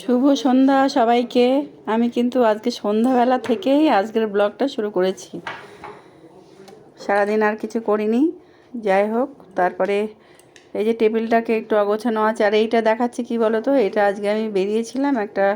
শুভ সন্ধ্যা সবাইকে। আমি কিন্তু আজকে সন্ধ্যাবেলা থেকেই আজকের ব্লগটা শুরু করেছি। সারাদিন আর কিছু করিনি। যাই হোক, তারপরে এই যে টেবিলটাকে একটু অগোছানো আছে, আর এইটা দেখাচ্ছি কি বলো তো এটা আজকে আমি বেরিয়েছিলাম, একটা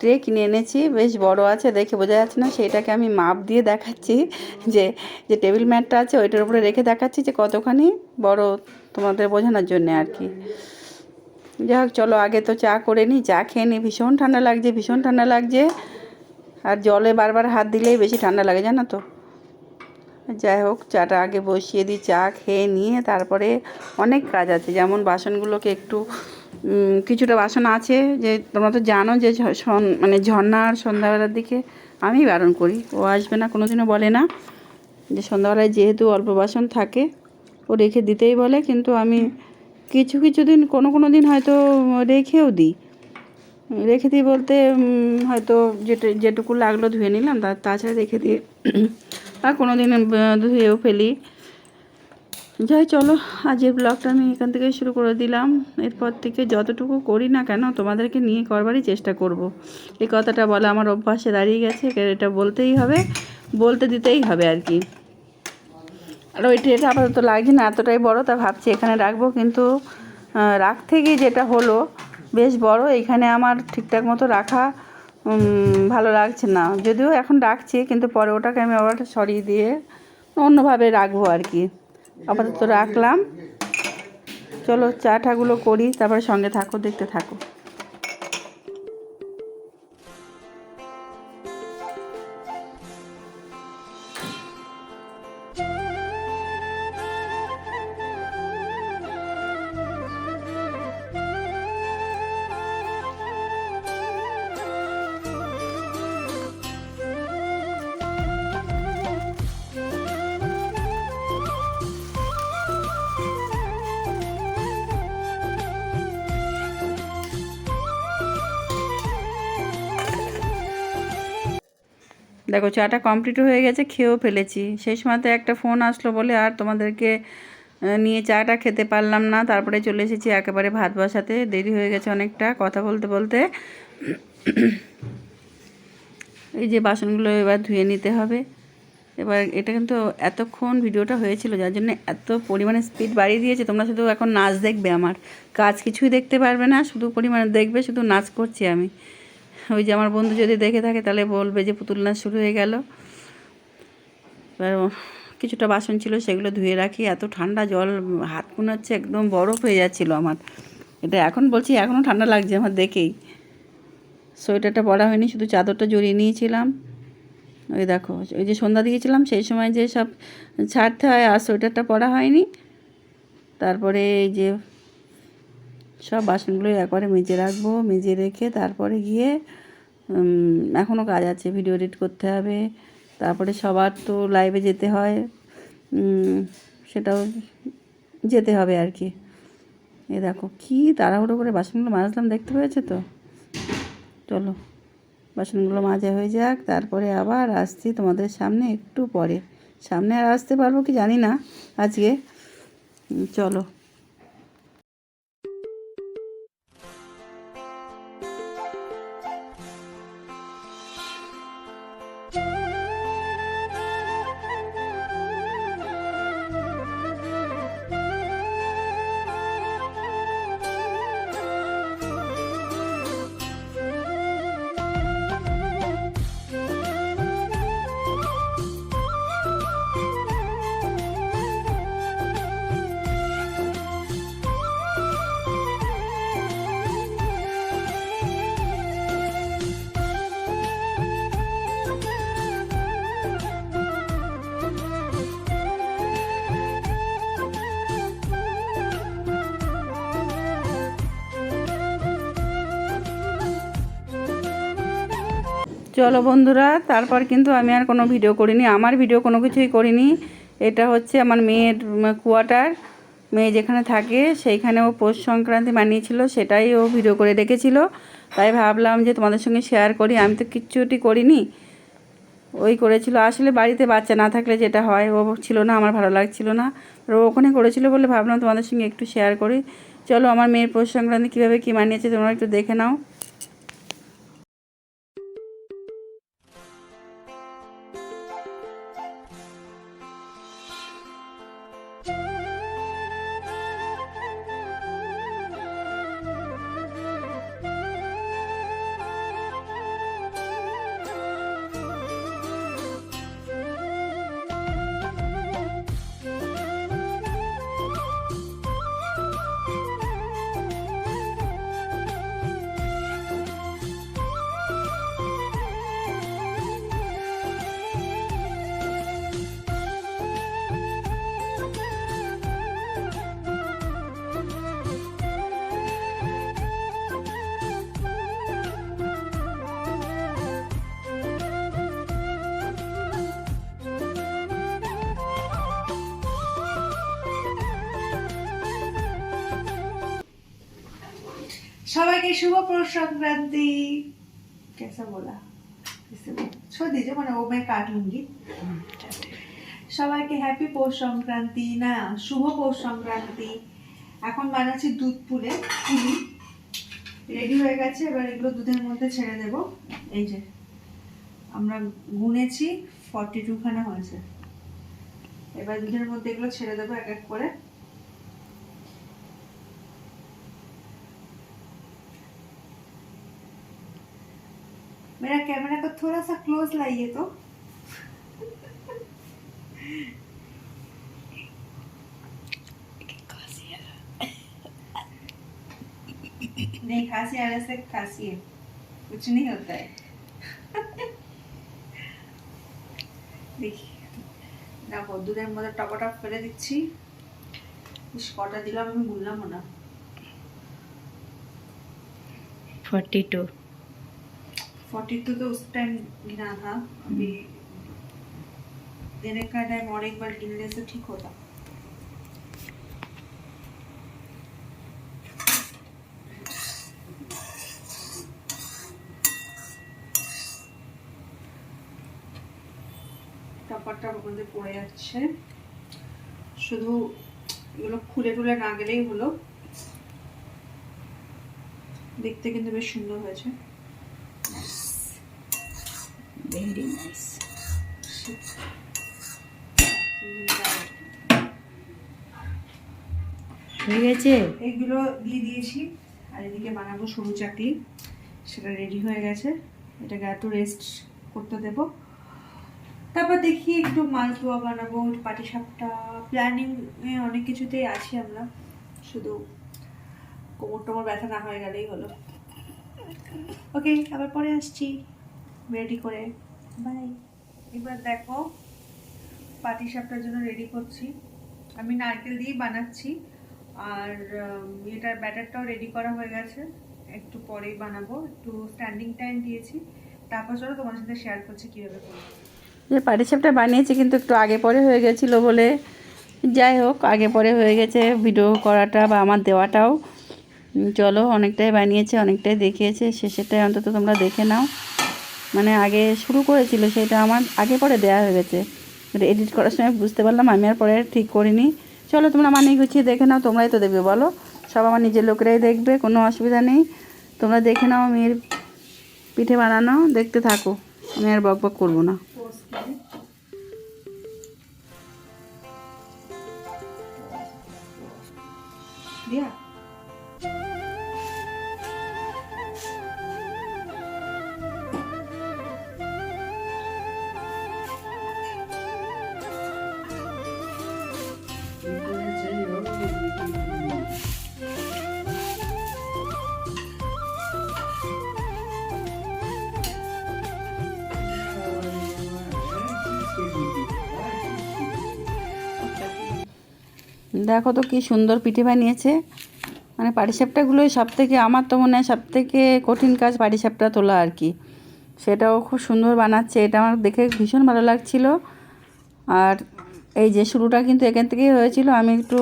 ট্রে কিনে এনেছি, বেশ বড় আছে, দেখে বোঝা যাচ্ছে না। সেইটাকে আমি মাপ দিয়ে দেখাচ্ছি, যে যে টেবিল ম্যাটটা আছে, ওইটার উপরে রেখে দেখাচ্ছি যে কতখানি বড় তোমাদের বোঝানোর জন্য আর কি। যাই হোক চলো আগে তো চা করে নিই চা খেয়ে নিই ভীষণ ঠান্ডা লাগছে, ভীষণ ঠান্ডা লাগছে। আর জলে বারবার হাত দিলেই বেশি ঠান্ডা লাগে, জানো তো। যাই হোক, চাটা আগে বসিয়ে দিই, চা খেয়ে নিয়ে তারপরে অনেক কাজ আছে। যেমন বাসনগুলোকে একটু কিছুটা বাসন আছে যে তোমরা তো জানো যে মানে ঝর্ণার সন্ধ্যাবেলার দিকে আমি বারণ করি। ও আসবে না, কোনোদিনও বলে না। যে সন্ধ্যাবেলায় যেহেতু অল্প বাসন থাকে, ও রেখে দিতেই বলে, কিন্তু আমি কিছু কিছু দিন, কোনো কোনো দিন হয়তো রেখেও দিই। রেখে দিই বলতে হয়তো যেটা, যেটুকু লাগল ধুয়ে নিলাম, তা, তাছাড়া রেখে দিই আর কোনো দিন ধুয়েও ফেলি। যাই, চলো, আজকের ব্লগটা আমি এখান থেকে শুরু করে দিলাম। এরপর থেকে যতটুকু করি না কেন, তোমাদেরকে নিয়ে করবারই চেষ্টা করব। এই কথাটা বলা আমার অভ্যাসে দাঁড়িয়ে গেছে এটা বলতেই হবে, বলতে দিতেই হবে আর কি। আর ওই ট্রেটা আপাতত লাগছে না এতটাই বড়, তা ভাবছি এখানে রাখব, কিন্তু রাখতে গিয়ে যেটা হলো, বেশ বড়, এখানে আমার ঠিকঠাক মতো রাখা ভালো লাগছে না। যদিও এখন রাখছি, কিন্তু পরে ওটাকে আমি আবার সরিয়ে দিয়ে অন্যভাবে রাখব আর কি। আপাতত রাখলাম। চলো চা ঠাগুলো করি, তারপরে সঙ্গে থাকো, দেখতে থাকো। দেখো চাটা কমপ্লিট হয়ে গেছে, খেয়েও ফেলেছি। সেই সময়তে একটা ফোন আসলো বলে আর তোমাদেরকে নিয়ে চাটা খেতে পারলাম না। তারপরে চলে এসেছি একেবারে ভাত বসাতে। দেরি হয়ে গেছে অনেকটা কথা বলতে বলতে। এই যে বাসনগুলো এবার ধুয়ে নিতে হবে। এবার এটা কিন্তু এতক্ষণ ভিডিওটা হয়েছিল, যার জন্য এত পরিমাণে স্পিড বাড়িয়ে দিয়েছে। তোমরা শুধু এখন নাচ দেখবে আমার। কাজ কিছুই দেখতে পারবে না, শুধু পরিমাণে দেখবে, শুধু নাচ করছি আমি। ওই যে আমার বন্ধু যদি দেখে থাকে, তাহলে বলবে যে পুতুল নাচ শুরু হয়ে গেল। এবার কিছুটা বাসন ছিল, সেগুলো ধুয়ে রাখি। এত ঠান্ডা জল, হাত মনে হচ্ছে একদম বরফ হয়ে যাচ্ছিল আমার। এটা এখন বলছি, এখনও ঠান্ডা লাগছে আমার দেখেই। সোয়েটারটা পরা হয়নি, শুধু চাদরটা জড়িয়ে নিয়েছিলাম। ওই দেখো, ওই যে সন্ধ্যা দিয়েছিলাম, সেই সময় যে সব ছাড়তে হয়, আর সোয়েটারটা পরা হয়নি। তারপরে এই যে সব বাসনগুলো একবারে মেজে রাখব, মেজে রেখে তারপরে গিয়ে এখনও কাজ আছে ভিডিও এডিট করতে হবে। তারপরে সবার তো লাইভে যেতে হয় সেটাও যেতে হবে আর কি। এ দেখো কী তাড়াহুড়ো করে বাসনগুলো মাজলাম, দেখতে পেয়েছ তো? চলো, বাসনগুলো মাজা হয়ে যাক, তারপরে আবার আসছি তোমাদের সামনে একটু পরে। সামনে আর আসতে পারব কি জানি না আজকে। চলো। চলো বন্ধুরা, তারপর কিন্তু আমি আর কোনো ভিডিও করিনি, আমার ভিডিও কোনো কিছুই করিনি। এটা হচ্ছে আমার মেয়ের কোয়ার্টার মেয়ে যেখানে থাকে, সেইখানে ও পৌষ সংক্রান্তি মানিয়েছিল সেটাই ও ভিডিও করে রেখেছিল। তাই ভাবলাম যে তোমাদের সঙ্গে শেয়ার করি, আমি তো কিচ্ছুটি করিনি। ওই করেছিল, আসলে বাড়িতে বাচ্চা না থাকলে যেটা হয়, ও ছিল না, আমার ভালো লাগছিল না। ও ওখানে করেছিল বলে ভাবলাম তোমাদের সঙ্গে একটু শেয়ার করি। চলো আমার মেয়ের পৌষ সংক্রান্তি কীভাবে কী মানিয়েছে তোমরা একটু দেখে নাও। সবাইকে শুভ পৌষ সংক্রান্তি कैसा बोला इससे बोल- छोड़ दीजिए মানে ও मैं काट लूंगी সবাইকে হ্যাপি পৌষ সংক্রান্তি না শুভ পৌষ সংক্রান্তি এখন বানাচ্ছি দুধ পুলে পুলি রেডি হয়ে গেছে এবার এগুলো দুধের মধ্যে ছেড়ে দেব এই যে আমরা গুনেছি ফর্টি টু খানা হয়েছে এবার দুধের মধ্যে এগুলো ছেড়ে দেবো এক এক করে मेरा कैमरा को थोड़ा सा क्लोज लाइए तो नहीं खांसी आने से खांसी है कुछ नहीं होता है দেখি দেখো দুধের মধ্যে টপাটা ফেলে দিচ্ছি ইস, কটা দিলাম আমি বললামও না फोर्टी टू फोर्टी टू तो उस टाइम गिना था अभी देने का टाइम और एक बार गिनने से ठीक होता টাপারটা মধ্যে পড়ে যাচ্ছে শুধু এগুলো খুলে টুলে না গেলেই হলো দেখতে কিন্তু বেশ সুন্দর হয়েছে Very nice. হয়ে গেছে? এগুলো দিয়ে দিয়েছি। আর এদিকে বানাবো সরু চাকলি সেটা রেডি হয়ে গেছে। এটাকে এত রেস্ট করতে দেব। তারপর দেখি একটু মালপোয়া বানাবো পাটিসাপটা প্ল্যানিং অনেক কিছুতেই আছি আমরা। শুধু কোমর টোমর ব্যথা না হয়ে গেলেই হলো। ওকে, আবার পরে আসছি। রেডি করে। বাই এবার দেখো, পাটি সাপটার জন্য রেডি করছি। আমি নারকেল দিয়েই বানাচ্ছি। আর এটার ব্যাটারটাও রেডি করা হয়ে গেছে। একটু পরেই বানাবো। একটু স্ট্যান্ডিং টাইম দিয়েছি। তারপর চলো তোমার সাথে শেয়ার করছি কীভাবে করব। যে পাটিসাপটা বানিয়েছি কিন্তু একটু আগে পরে হয়ে গেছিল বলে। যাই হোক, আগে পরে হয়ে গেছে ভিডিও করাটা বা আমার দেওয়াটাও। চলো, অনেকটাই বানিয়েছে, অনেকটাই দেখিয়েছে। শেষেরটাই অন্তত তোমরা দেখে নাও। মানে আগে শুরু করেছিল, সেটা আমার আগে পরে দেওয়া হয়ে গেছে। এডিট করার সময় বুঝতে পারলাম, আমি আর পরে ঠিক করিনি। চলো, তোমরা মানিয়ে গুছিয়ে দেখে নাও, তোমরাই তো দেখবে, বলো। সব আমার নিজের লোকেরাই দেখবে, কোনো অসুবিধা নেই। তোমরা দেখে নাও, মেয়ের পিঠে বানানো, দেখতে থাকো। আমি আর বক বক করব না। দেখো তো কি সুন্দর পিঠে বানিয়েছে। মানে পাটিসাপটাগুলোই সব থেকে আমার তো মনে হয় সব থেকে কঠিন কাজ পাটিসাপটা তোলা আর কি। সেটাও খুব সুন্দর বানাচ্ছে, এটা আমার দেখে ভীষণ ভালো লাগছিল। আর এই যে শুরুটা কিন্তু এখান থেকেই হয়েছিল, আমি একটু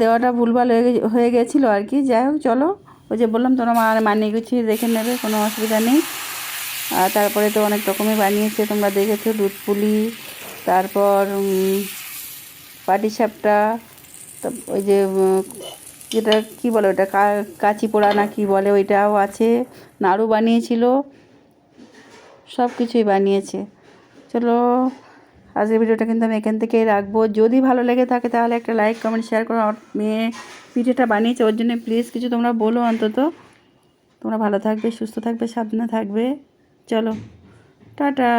দেওয়াটা ভুলভাল হয়ে গেছিল আর কি। যাই হোক, চলো। ওই যে বললাম, তোমরা মা, মানিয়ে গুছিয়ে দেখে নেবে, কোনো অসুবিধা নেই। আর তারপরে তো অনেক রকমের বানিয়েছে, তোমরা দেখেছ দুধ পুলি তারপর পাটিসাপটা তো ওই যে যেটা, কী বলে ওটা কাঁচি পোড়া না কি বলে ওইটাও আছে। নাড়ু বানিয়েছিল। সব কিছুই বানিয়েছে। চলো, আজকের ভিডিওটা কিন্তু আমি এখান থেকেই রাখব। যদি ভালো লেগে থাকে তাহলে একটা লাইক কমেন্ট শেয়ার করো। আমার মেয়ে পিঠেটা বানিয়েছে, ওর জন্য প্লিজ কিছু তোমরা বলো অন্তত। তোমরা ভালো থাকবে, সুস্থ থাকবে, সাবধানে থাকবে। চলো, টাটা।